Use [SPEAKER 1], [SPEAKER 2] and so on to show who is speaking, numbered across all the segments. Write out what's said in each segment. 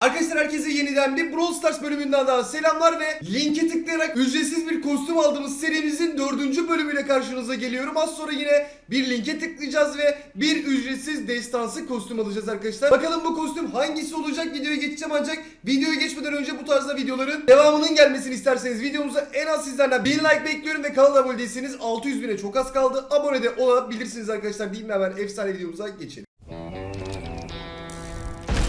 [SPEAKER 1] Arkadaşlar herkese yeniden bir Brawl Stars bölümünden daha selamlar ve linke tıklayarak ücretsiz bir kostüm aldığımız serimizin dördüncü bölümüyle karşınıza geliyorum. Az sonra yine bir linke tıklayacağız ve bir ücretsiz destansı kostüm alacağız arkadaşlar. Bakalım bu kostüm hangisi olacak videoya geçeceğim ancak videoya geçmeden önce bu tarzda videoların devamının gelmesini isterseniz videomuza en az sizlerden 1000 like bekliyorum ve kanala abone değilseniz 600 bine çok az kaldı. Abone de olabilirsiniz arkadaşlar ve hemen efsane videomuza geçelim.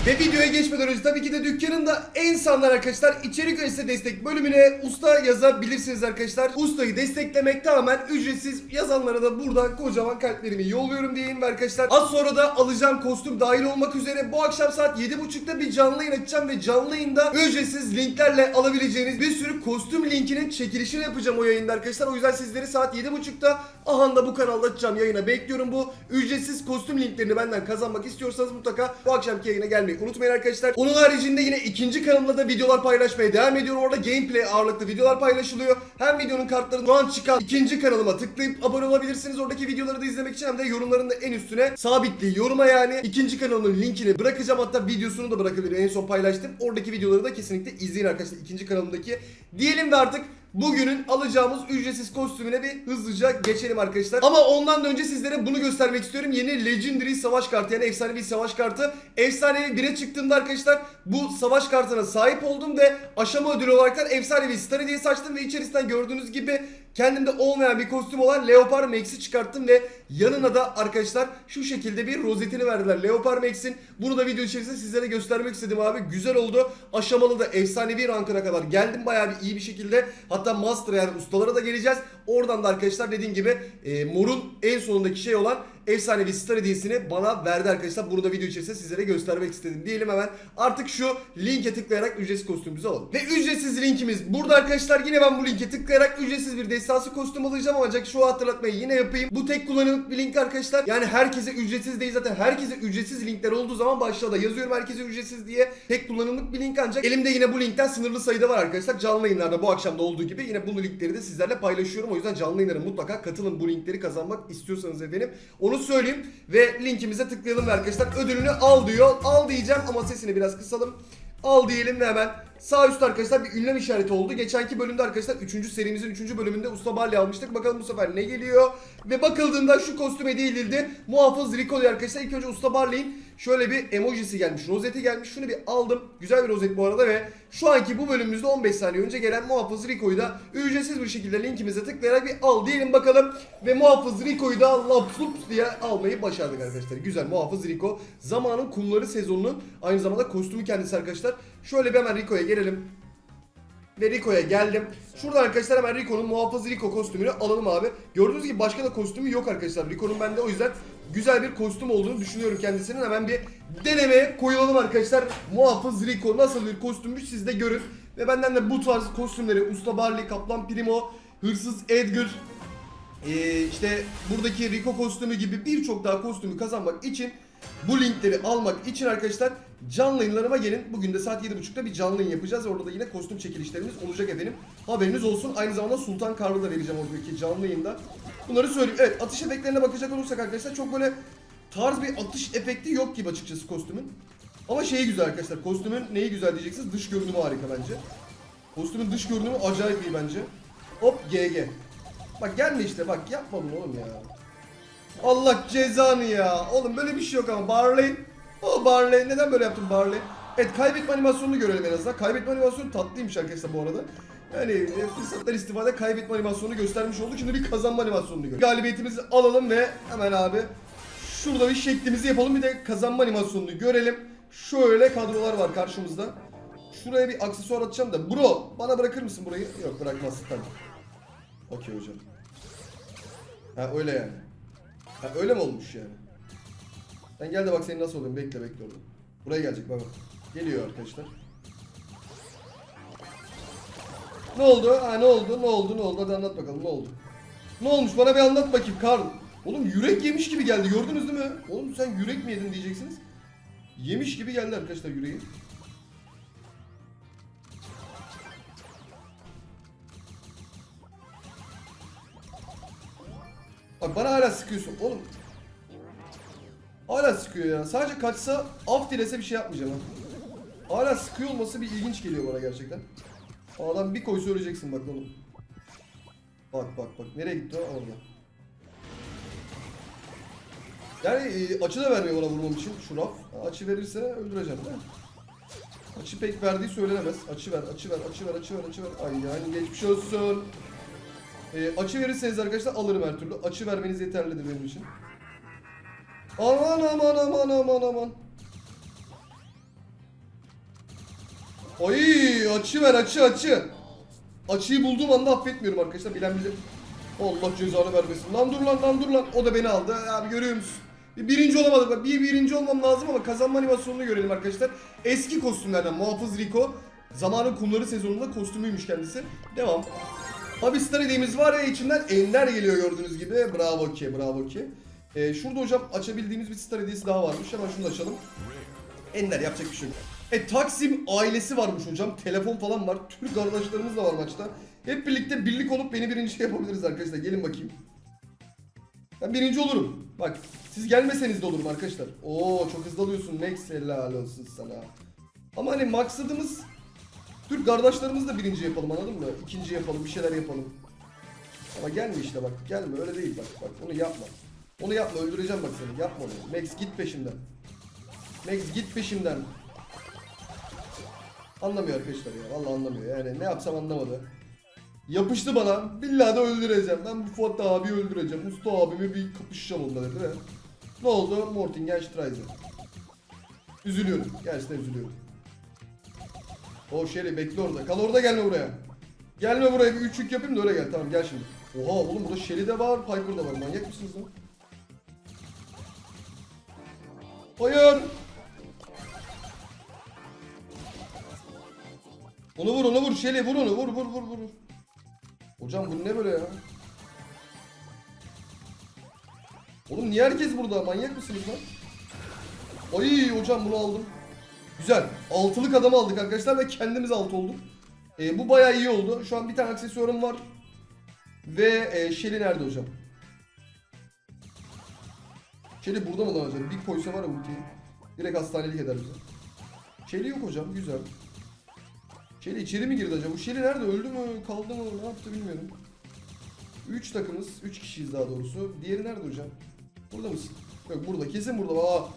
[SPEAKER 1] Ve videoya geçmeden önce tabii ki de dükkanında en sağlar arkadaşlar içerik öncesi destek bölümüne usta yazabilirsiniz arkadaşlar. Ustayı desteklemek tamamen ücretsiz. Yazanlara da buradan kocaman kalplerimi yolluyorum diyeyim ve arkadaşlar. Az sonra da alacağım kostüm dahil olmak üzere bu akşam saat 7.30'da bir canlı yayın açacağım ve canlı yayında ücretsiz linklerle alabileceğiniz bir sürü kostüm linkinin çekilişini yapacağım o yayında arkadaşlar. O yüzden sizleri saat 7.30'da Ahanda bu kanalda açacağım yayına bekliyorum. Bu ücretsiz kostüm linklerini benden kazanmak istiyorsanız mutlaka bu akşamki yayına gelmeyi unutmayın arkadaşlar. Onun haricinde yine ikinci kanalımda da videolar paylaşmaya devam ediyorum. Orada gameplay ağırlıklı videolar paylaşılıyor. Hem videonun kartlarını şu an çıkan ikinci kanalıma tıklayıp abone olabilirsiniz. Oradaki videoları da izlemek için hem de yorumların da en üstüne sabitli yoruma yani ikinci kanalımın linkini bırakacağım. Hatta videosunu da bırakabilirim. En son paylaştım. Oradaki videoları da kesinlikle izleyin arkadaşlar. ikinci kanalımdaki. Diyelim ve artık Bugünün alacağımız ücretsiz kostümüne bir hızlıca geçelim arkadaşlar. Ama ondan da önce sizlere bunu göstermek istiyorum. Yeni Legendary savaş kartı yani efsanevi savaş kartı. Efsanevi 1'e çıktığımda arkadaşlar bu savaş kartına sahip oldum ve aşama ödülü olarak efsanevi Star diye saçtım ve içerisinden gördüğünüz gibi kendimde olmayan bir kostüm olan Leopard Max'i çıkarttım ve yanına da arkadaşlar şu şekilde bir rozetini verdiler Leopard Max'in. Bunu da video içerisinde sizlere göstermek istedim abi. Güzel oldu. Aşamalı da efsanevi rankına kadar geldim bayağı bir iyi bir şekilde. Hatta Master yani ustalara da geleceğiz. Oradan da arkadaşlar dediğim gibi e, morun en sonundaki şey olan efsanevi Star hediyesini bana verdi arkadaşlar. Bunu da video içerisinde sizlere göstermek istedim. Diyelim hemen artık şu linke tıklayarak ücretsiz kostümümüzü alalım. Ve ücretsiz linkimiz burada arkadaşlar. Yine ben bu linke tıklayarak ücretsiz bir destansı kostüm alacağım ancak şu hatırlatmayı yine yapayım. Bu tek kullanımlık bir link arkadaşlar. Yani herkese ücretsiz değil zaten. Herkese ücretsiz linkler olduğu zaman başlığa da yazıyorum herkese ücretsiz diye. Tek kullanımlık bir link ancak elimde yine bu linkten sınırlı sayıda var arkadaşlar. Canlı yayınlarda bu akşamda olduğu gibi yine bu linkleri de sizlerle paylaşıyorum. O yüzden canlı yayınlara mutlaka katılın bu linkleri kazanmak istiyorsanız efendim. Onu söyleyeyim ve linkimize tıklayalım arkadaşlar ödülünü al diyor. Al diyeceğim ama sesini biraz kısalım. Al diyelim ve hemen sağ üstte arkadaşlar bir ünlem işareti oldu. Geçenki bölümde arkadaşlar 3. serimizin 3. bölümünde Usta Barley almıştık. Bakalım bu sefer ne geliyor? Ve bakıldığında şu kostüm hediye edildi. Muhafız Rico diyor arkadaşlar. İlk önce Usta Barley'in şöyle bir emojisi gelmiş. Rozeti gelmiş. Şunu bir aldım. Güzel bir rozet bu arada ve şu anki bu bölümümüzde 15 saniye önce gelen Muhafız Rico'yu da ücretsiz bir şekilde linkimize tıklayarak bir al diyelim bakalım. Ve Muhafız Rico'yu da laps lups diye almayı başardık arkadaşlar. Güzel Muhafız Rico. Zamanın kumları sezonunun aynı zamanda kostümü kendisi arkadaşlar. Şöyle bir hemen Rico'ya gelelim. Ve Rico'ya geldim. Şurada arkadaşlar hemen Rico'nun muhafız Rico kostümünü alalım abi. Gördüğünüz gibi başka da kostümü yok arkadaşlar. Rico'nun bende o yüzden güzel bir kostüm olduğunu düşünüyorum kendisinin. Hemen bir denemeye koyulalım arkadaşlar. Muhafız Rico nasıl bir kostümmüş siz de görün. Ve benden de bu tarz kostümleri Usta Barley, Kaplan Primo, Hırsız Edgar, ee, işte buradaki Rico kostümü gibi birçok daha kostümü kazanmak için bu linkleri almak için arkadaşlar canlı yayınlarıma gelin. Bugün de saat 7.30'da bir canlı yayın yapacağız. Orada da yine kostüm çekilişlerimiz olacak efendim. Haberiniz olsun. Aynı zamanda Sultan Karlı da vereceğim oradaki canlı yayında. Bunları söyleyeyim. Evet atış efektlerine bakacak olursak arkadaşlar çok böyle tarz bir atış efekti yok gibi açıkçası kostümün. Ama şeyi güzel arkadaşlar. Kostümün neyi güzel diyeceksiniz? Dış görünümü harika bence. Kostümün dış görünümü acayip iyi bence. Hop GG. Bak gelme işte bak yapma bunu oğlum ya. Allah cezanı ya. Oğlum böyle bir şey yok ama Barley. O Barley neden böyle yaptın Barley? Evet kaybetme animasyonunu görelim en azından. Kaybetme animasyonu tatlıymış arkadaşlar bu arada. Yani e, fırsatlar istifade kaybetme animasyonunu göstermiş olduk. Şimdi bir kazanma animasyonunu görelim. Galibiyetimizi alalım ve hemen abi şurada bir şeklimizi yapalım. Bir de kazanma animasyonunu görelim. Şöyle kadrolar var karşımızda. Şuraya bir aksesuar atacağım da. Bro bana bırakır mısın burayı? Yok bırakmazsın tamam. Okey hocam. Ha öyle yani. Ha öyle mi olmuş yani? Sen gel de bak seni nasıl oluyorum bekle bekle orada. Buraya gelecek bak bak. Geliyor arkadaşlar. Ne oldu? Ha ne oldu? Ne oldu? Ne oldu? Hadi anlat bakalım ne oldu? Ne olmuş? Bana bir anlat bakayım Karl. Oğlum yürek yemiş gibi geldi gördünüz değil mi? Oğlum sen yürek mi yedin diyeceksiniz. Yemiş gibi geldi arkadaşlar yüreği. Bana hala sıkıyorsun oğlum. Hala sıkıyor ya. Sadece kaçsa af dilese bir şey yapmayacağım ha. Hala sıkıyor olması bir ilginç geliyor bana gerçekten. Adam bir koysa öleceksin bak oğlum. Bak bak bak nereye gitti o orada. Yani e, açı da vermiyor bana vurmam için şu raf. Açı verirse öldüreceğim değil mi? Açı pek verdiği söylenemez. Açı ver, açı ver, açı ver, açı ver, açı ver. Ay yani geçmiş olsun. E, açı verirseniz arkadaşlar alırım her türlü. Açı vermeniz yeterlidir benim için. Aman aman aman aman aman. Ay açı ver açı açı. Açıyı bulduğum anda affetmiyorum arkadaşlar bilen bilir. Allah cezanı vermesin. Lan dur lan lan dur lan. O da beni aldı. Abi görüyor musun? Bir birinci olamadık. Bir birinci olmam lazım ama kazanma animasyonunu görelim arkadaşlar. Eski kostümlerden Muhafız Rico. Zamanın kumları sezonunda kostümüymüş kendisi. Devam. Abi star hediyemiz var ya içinden enler geliyor gördüğünüz gibi. Bravo ki bravo ki. Ee, şurada hocam açabildiğimiz bir star hediyesi daha varmış. Hemen şunu açalım. Ender yapacak bir şey yok. E Taksim ailesi varmış hocam. Telefon falan var. Türk arkadaşlarımız da var maçta. Hep birlikte birlik olup beni birinci yapabiliriz arkadaşlar. Gelin bakayım. Ben birinci olurum. Bak siz gelmeseniz de olurum arkadaşlar. Oo çok hızlı alıyorsun Max helal olsun sana. Ama hani maksadımız Türk kardeşlerimizi de birinci yapalım anladın mı? İkinci yapalım bir şeyler yapalım. Ama gelme işte bak gelme öyle değil bak bak onu yapma. Onu yapma öldüreceğim bak seni yapma onu. Max git peşimden. Max git peşimden. Anlamıyor arkadaşlar ya. Vallahi anlamıyor. Yani ne yapsam anlamadı. Yapıştı bana. Billahi de öldüreceğim. Ben bu Fuat abi öldüreceğim. Usta abimi bir kapışacağım onunla dedi. Ne oldu? Mortingen Streiser. Üzülüyorum. Gerçekten üzülüyorum. O Shelly bekle orada. Kal orada gelme buraya. Gelme buraya bir üçlük yapayım da öyle gel. Tamam gel şimdi. Oha oğlum burada Shelly de var, Piper da var. Manyak mısınız lan? Hayır. Onu vur onu vur Shelly vur onu vur vur vur vur. Hocam bu ne böyle ya? Oğlum niye herkes burada? Manyak mısınız lan? Ay hocam bunu aldım. Güzel. Altılık adamı aldık arkadaşlar ve kendimiz alt olduk. Ee, bu bayağı iyi oldu. Şu an bir tane aksesuarım var. Ve e, Shelly nerede hocam? Shelly burada mı lan hocam? Bir koysa var ya ultiyi. Direkt hastanelik eder bize. Shelly yok hocam. Güzel. Shelly içeri mi girdi acaba? Bu Shelly nerede? Öldü mü? Kaldı mı? Ne yaptı bilmiyorum. 3 takımız. 3 kişiyiz daha doğrusu. Diğeri nerede hocam? Burada mısın? Yok burada. Kesin burada. Aa.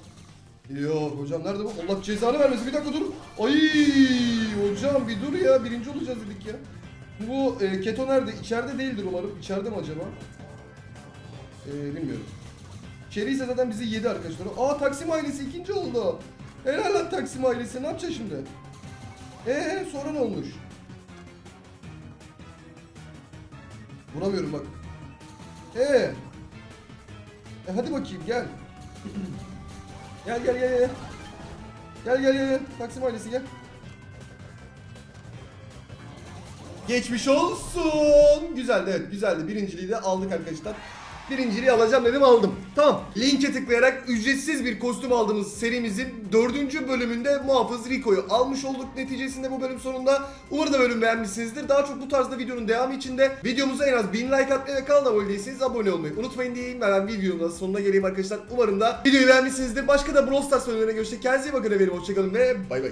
[SPEAKER 1] Yok hocam nerede bu? Allah cezanı vermesin. Bir dakika dur. Ay hocam bir dur ya. Birinci olacağız dedik ya. Bu e, keto nerede? İçeride değildir umarım. İçeride mi acaba? E, bilmiyorum. Cherry ise zaten bizi yedi arkadaşlar. Aa Taksim ailesi ikinci oldu. Helal lan Taksim ailesi. Ne yapacağız şimdi? Eee sonra ne olmuş? Vuramıyorum bak. Ee. E hadi bakayım gel. Gel gel gel gel. Gel gel gel. Taksim ailesi gel. Geçmiş olsun. Güzeldi evet güzeldi. Birinciliği de aldık arkadaşlar. Birinciliği alacağım dedim aldım. Tamam. Linke tıklayarak ücretsiz bir kostüm aldığımız serimizin dördüncü bölümünde Muhafız Rico'yu almış olduk neticesinde bu bölüm sonunda. Umarım da bölüm beğenmişsinizdir. Daha çok bu tarzda videonun devamı için de videomuza en az 1000 like atmayı ve kanala abone değilseniz abone olmayı unutmayın diyeyim. ve Ben videonun da sonuna geleyim arkadaşlar. Umarım da videoyu beğenmişsinizdir. Başka da Brawl Stars bölümlerine görüşecek. Kendinize iyi bakın efendim. Hoşçakalın ve bay bay.